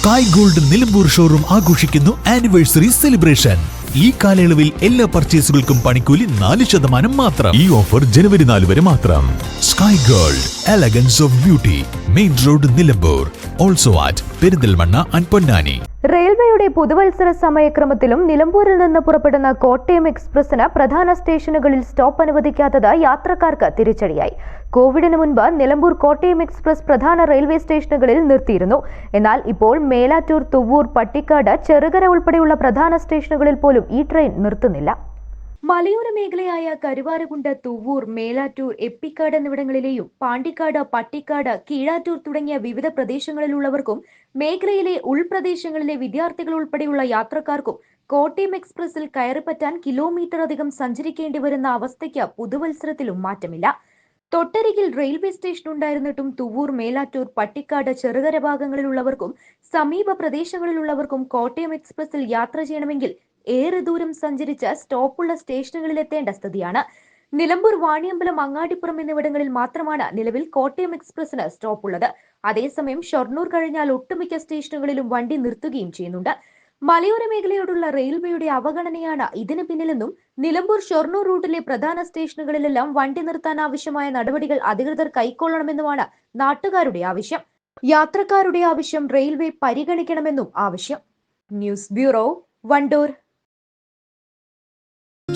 Sky Gold Nilambur showroom ആഘോഷിക്കുന്നു anniversary celebration ഈ കാലയളവിൽ എല്ലാ പർച്ചേസുകൾക്കും പണിക്കൂലി നാല് ശതമാനം മാത്രം. ഈ ഓഫർ ജനുവരി നാല് വരെ മാത്രം. Sky Gold elegance of beauty main road Nilambur. Also at Perinthalmanna അൻപൊന്നാനി. റെയിൽവേയുടെ പുതുവത്സര സമയക്രമത്തിലും നിലമ്പൂരിൽ നിന്ന് പുറപ്പെടുന്ന കോട്ടയം എക്സ്പ്രസിന് പ്രധാന സ്റ്റേഷനുകളിൽ സ്റ്റോപ്പ് അനുവദിക്കാത്തത് യാത്രക്കാർക്ക് തിരിച്ചടിയായി. കോവിഡിന് മുൻപ് നിലമ്പൂർ കോട്ടയം എക്സ്പ്രസ് പ്രധാന റെയിൽവേ സ്റ്റേഷനുകളിൽ നിർത്തിയിരുന്നു. എന്നാൽ ഇപ്പോൾ മേലാറ്റൂർ തുവ്വൂർ പട്ടിക്കാട് ചെറുകര ഉൾപ്പെടെയുള്ള പ്രധാന സ്റ്റേഷനുകളിൽ പോലും ഈ ട്രെയിൻ നിർത്തുന്നില്ല. മലയോര മേഖലയായ കരുവാരകുണ്ട് തുവ്വൂർ മേലാറ്റൂർ എപ്പിക്കാട് എന്നിവിടങ്ങളിലെയും പാണ്ടിക്കാട് പട്ടിക്കാട് കീഴാറ്റൂർ തുടങ്ങിയ വിവിധ പ്രദേശങ്ങളിലുള്ളവർക്കും മേഖലയിലെ ഉൾപ്രദേശങ്ങളിലെ വിദ്യാർത്ഥികൾ ഉൾപ്പെടെയുള്ള യാത്രക്കാർക്കും കോട്ടയം എക്സ്പ്രസിൽ കയറിപ്പറ്റാൻ കിലോമീറ്റർ അധികം സഞ്ചരിക്കേണ്ടി വരുന്ന അവസ്ഥയ്ക്ക് പുതുവത്സരത്തിലും മാറ്റമില്ല. തൊട്ടരികിൽ റെയിൽവേ സ്റ്റേഷൻ ഉണ്ടായിരുന്നിട്ടും തുവൂർ മേലാറ്റൂർ പട്ടിക്കാട് ചെറുകര ഭാഗങ്ങളിലുള്ളവർക്കും സമീപ പ്രദേശങ്ങളിലുള്ളവർക്കും കോട്ടയം എക്സ്പ്രസിൽ യാത്ര ചെയ്യണമെങ്കിൽ ഏറെ ദൂരം സഞ്ചരിച്ച് സ്റ്റോപ്പുള്ള സ്റ്റേഷനുകളിൽ എത്തേണ്ട സ്ഥിതിയാണ്. നിലമ്പൂർ വാണിയമ്പലം അങ്ങാടിപ്പുറം എന്നിവിടങ്ങളിൽ മാത്രമാണ് നിലവിൽ കോട്ടയം എക്സ്പ്രസിന് സ്റ്റോപ്പ് ഉള്ളത് അതേസമയം ഷൊർണൂർ കഴിഞ്ഞാൽ ഒട്ടുമിക്ക സ്റ്റേഷനുകളിലും വണ്ടി നിർത്തുകയും ചെയ്യുന്നുണ്ട്. മലയോര മേഖലയോടുള്ള റെയിൽവേയുടെ അവഗണനയാണ് ഇതിന് പിന്നിലെന്നും നിലമ്പൂർ ഷൊർണൂർ റൂട്ടിലെ പ്രധാന സ്റ്റേഷനുകളിലെല്ലാം വണ്ടി നിർത്താൻ ആവശ്യമായ നടപടികൾ അധികൃതർ കൈക്കൊള്ളണമെന്നുമാണ് നാട്ടുകാരുടെ ആവശ്യം. യാത്രക്കാരുടെ ആവശ്യം റെയിൽവേ പരിഗണിക്കണമെന്നും ആവശ്യം. News bureau Wandoor.